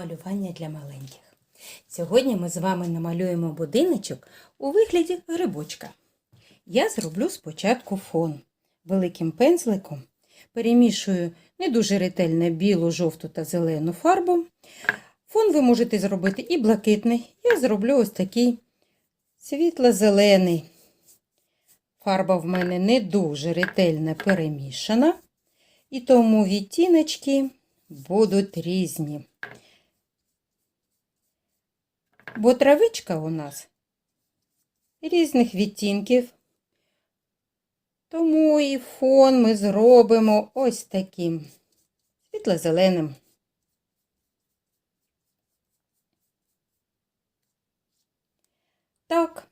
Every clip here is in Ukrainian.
Малювання для маленьких. Сьогодні ми з вами намалюємо будиночок у вигляді грибочка. Я зроблю спочатку фон великим пензликом, перемішую не дуже ретельно білу, жовту та зелену фарбу. Фон ви можете зробити і блакитний. Я зроблю ось такий світло-зелений. Фарба в мене не дуже ретельно перемішана, і тому відтіночки будуть різні. Бо травичка у нас різних відтінків. Тому і фон ми зробимо ось таким світло-зеленим. Так,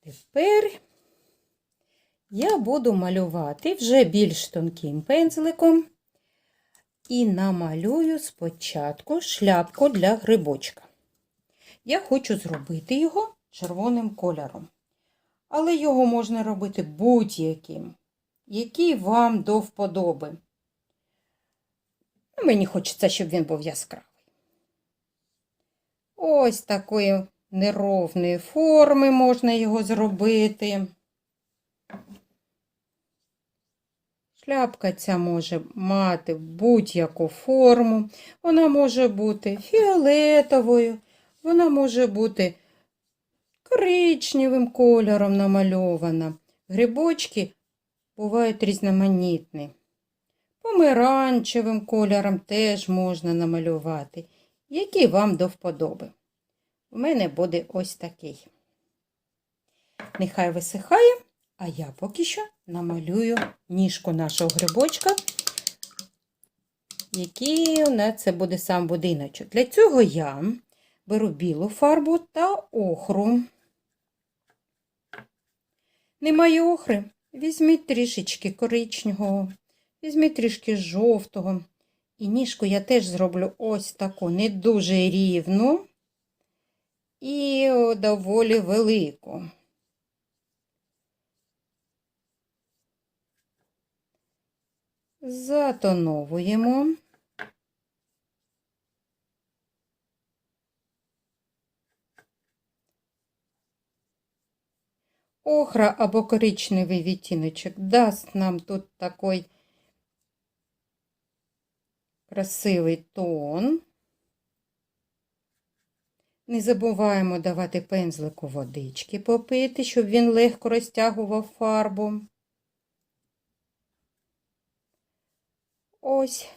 тепер я буду малювати вже більш тонким пензликом і намалюю спочатку шляпку для грибочка. Я хочу зробити його червоним кольором. Але його можна робити будь-яким, який вам до вподоби. Мені хочеться, щоб він був яскравий. Ось такої неровної форми можна його зробити. Шляпка ця може мати будь-яку форму. Вона може бути фіолетовою, вона може бути коричневим кольором намальована. Грибочки бувають різноманітні. Помаранчевим кольором теж можна намалювати, який вам до вподоби. У мене буде ось такий. Нехай висихає, а я поки що намалюю ніжку нашого грибочка, який у нас це буде сам будиночок. Для цього я беру білу фарбу та охру. Немає охри, візьміть трішечки коричневого, візьміть трішки жовтого. І ніжку я теж зроблю ось таку не дуже рівну і доволі велику. Затоновуємо. Охра або коричневий відтіночок дасть нам тут такий красивий тон. Не забуваємо давати пензлику водички попити, щоб він легко розтягував фарбу. Ось.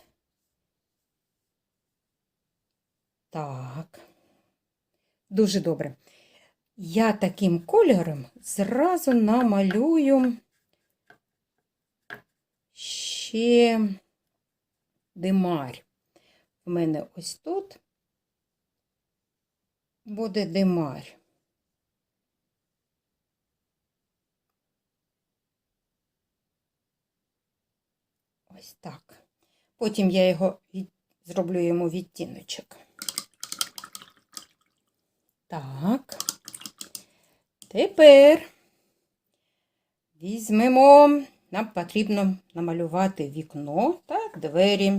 Так. Дуже добре. Я таким кольором зразу намалюю ще димарь. У мене ось тут буде димарь. Ось так. Потім я його від... зроблю йому відтіночок. Так. Тепер візьмемо, нам потрібно намалювати вікно та двері.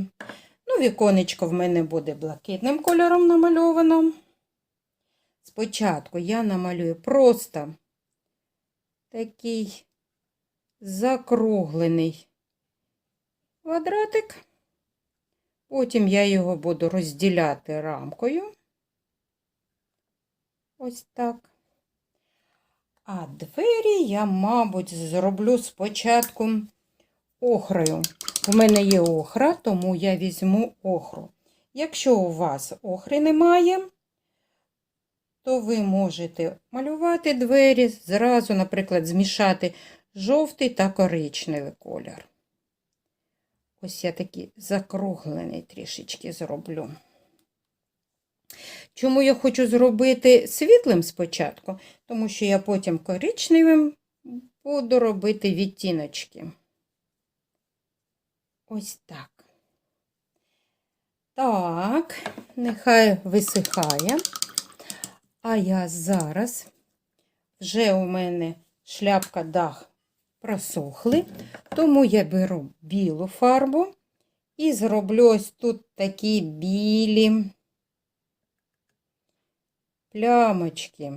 Ну, віконечко в мене буде блакитним кольором намальовано. Спочатку я намалюю просто такий закруглений квадратик. Потім я його буду розділяти рамкою. Ось так. А двері я, мабуть, зроблю спочатку охрою. У мене є охра, тому я візьму охру. Якщо у вас охри немає, то ви можете малювати двері, зразу, наприклад, змішати жовтий та коричневий колір. Ось я такий закруглений трішечки зроблю. Чому я хочу зробити світлим спочатку? Тому що я потім коричневим буду робити відтіночки. Ось так. Так, нехай висихає. А я зараз вже у мене шляпка дах просохли, тому я беру білу фарбу і зроблю ось тут такі білі плямочки.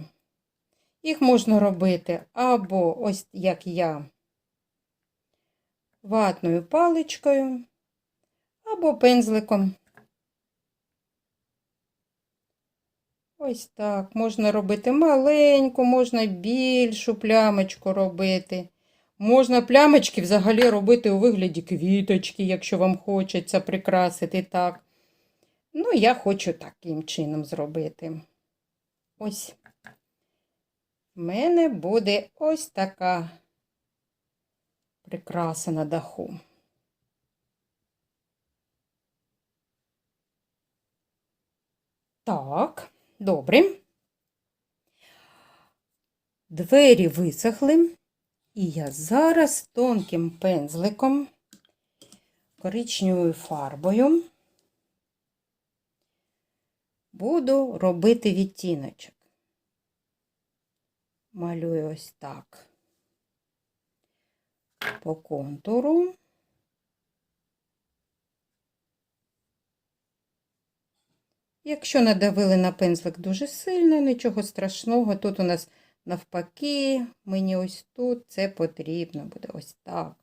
Їх можна робити або ось як я, ватною паличкою, або пензликом. Ось так. Можна робити маленьку, можна більшу плямочку робити. Можна плямочки взагалі робити у вигляді квіточки, якщо вам хочеться прикрасити так. Ну, я хочу таким чином зробити. Ось. В мене буде ось така прикраса на даху. Так, добре. Двері висохли, і я зараз тонким пензликом, коричневою фарбою буду робити відтіночок. Малюю ось так по контуру. Якщо надавили на пензлик дуже сильно, нічого страшного. Тут у нас навпаки, мені ось тут це потрібно буде ось так.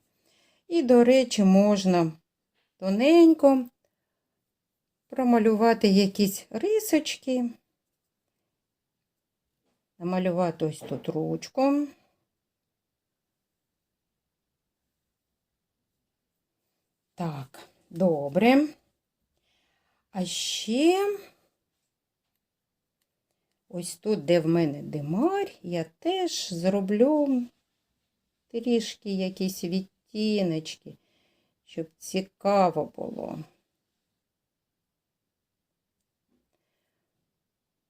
І, до речі, можна тоненько промалювати якісь рисочки, намалювати ось тут ручку. Так, добре. А ще ось тут, де в мене димар, я теж зроблю трішки якісь відтіночки, щоб цікаво було.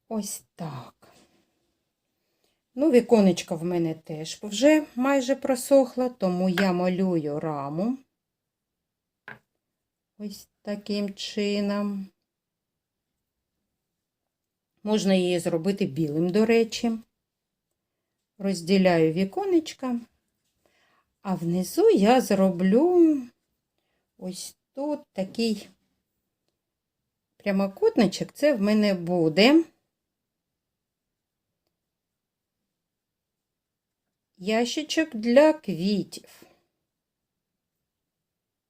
Ось так. Ну, віконечко в мене теж вже майже просохло, тому я малюю раму. Ось таким чином. Можна її зробити білим, до речі. Розділяю віконечка, а внизу я зроблю ось тут такий прямокутничок. Це в мене буде ящичок для квітів.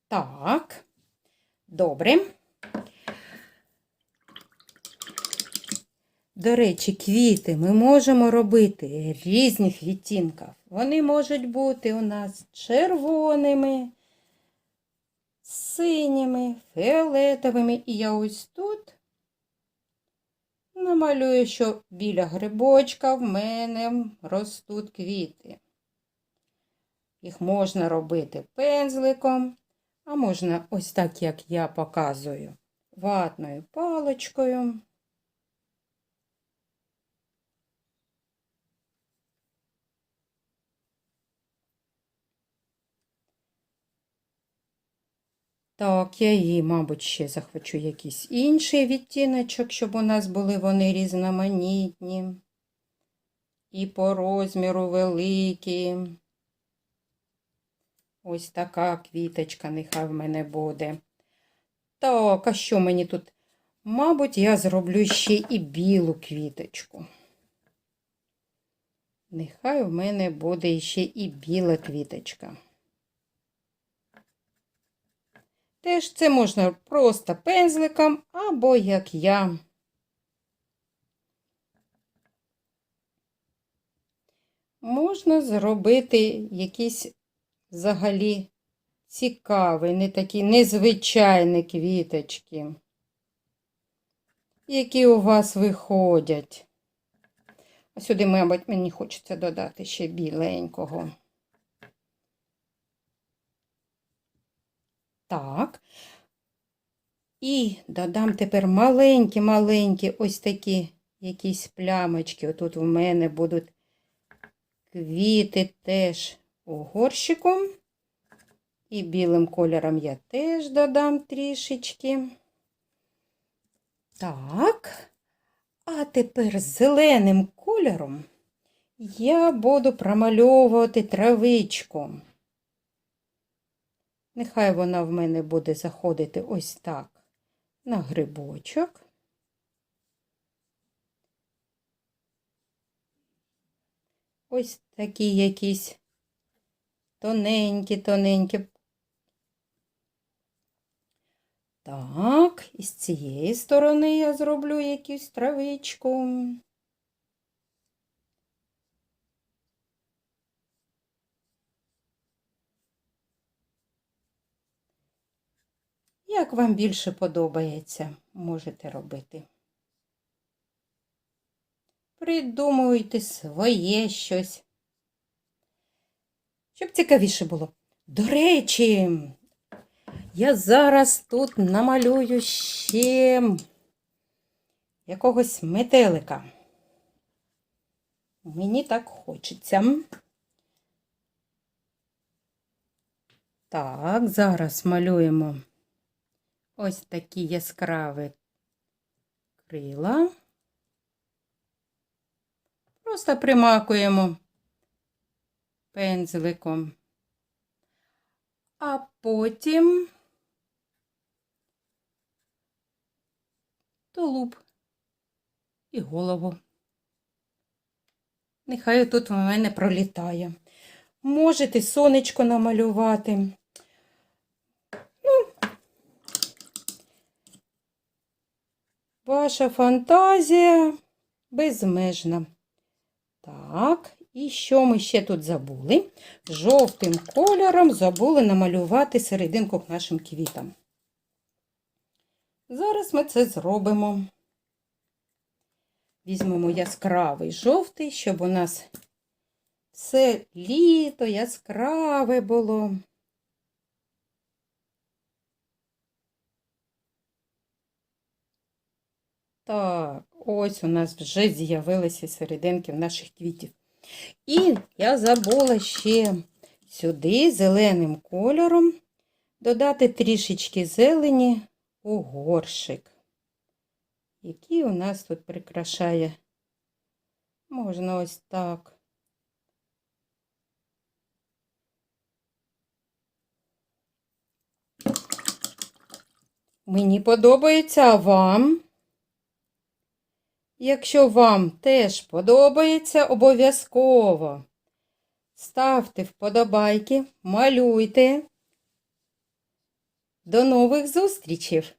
Так, добре. До речі, квіти ми можемо робити різних відтінків. Вони можуть бути у нас червоними, синіми, фіолетовими. І я ось тут намалюю, що біля грибочка в мене ростуть квіти. Їх можна робити пензликом, а можна ось так, як я показую, ватною паличкою. Так, я її, мабуть, ще захвачу якийсь інший відтіночок, щоб у нас були вони різноманітні. І по розміру великі. Ось така квіточка нехай в мене буде. Так, а що мені тут? Мабуть, я зроблю ще і білу квіточку. Нехай в мене буде ще і біла квіточка. Теж це можна просто пензликом або як я. Можна зробити якісь взагалі цікаві, не такі незвичайні квіточки, які у вас виходять. А сюди, мабуть, мені хочеться додати ще біленького. Так. І додам тепер маленькі-маленькі ось такі якісь плямочки. Отут у мене будуть квіти теж у. І білим кольором я теж додам трішечки. Так. А тепер зеленим кольором я буду промальовувати травичку. Нехай вона в мене буде заходити ось так на грибочок. ось такі якісь тоненькі, тоненькі. Так, і з цієї сторони я зроблю якусь травичку. Як вам більше подобається, можете робити. Придумуйте своє щось. Щоб цікавіше було. До речі, я зараз тут намалюю ще якогось метелика. Мені так хочеться. Так, зараз малюємо ось такі яскраві крила. Просто примакуємо пензликом. А потім тулуб і голову. Нехай тут у мене пролітає. Можете сонечко намалювати. Ну, ваша фантазія безмежна. Так, і що ми ще тут забули? Жовтим кольором забули намалювати серединку нашим квітам. Зараз ми це зробимо. Візьмемо яскравий жовтий, щоб у нас все літо яскраве було. Так, ось у нас вже з'явилися серединки в наших квітів. І я забула ще сюди зеленим кольором додати трішечки зелені у горшик, який у нас тут прикрашає. Можна ось так. Мені подобається, а вам? Якщо вам теж подобається, обов'язково ставте вподобайки, малюйте. До нових зустрічей!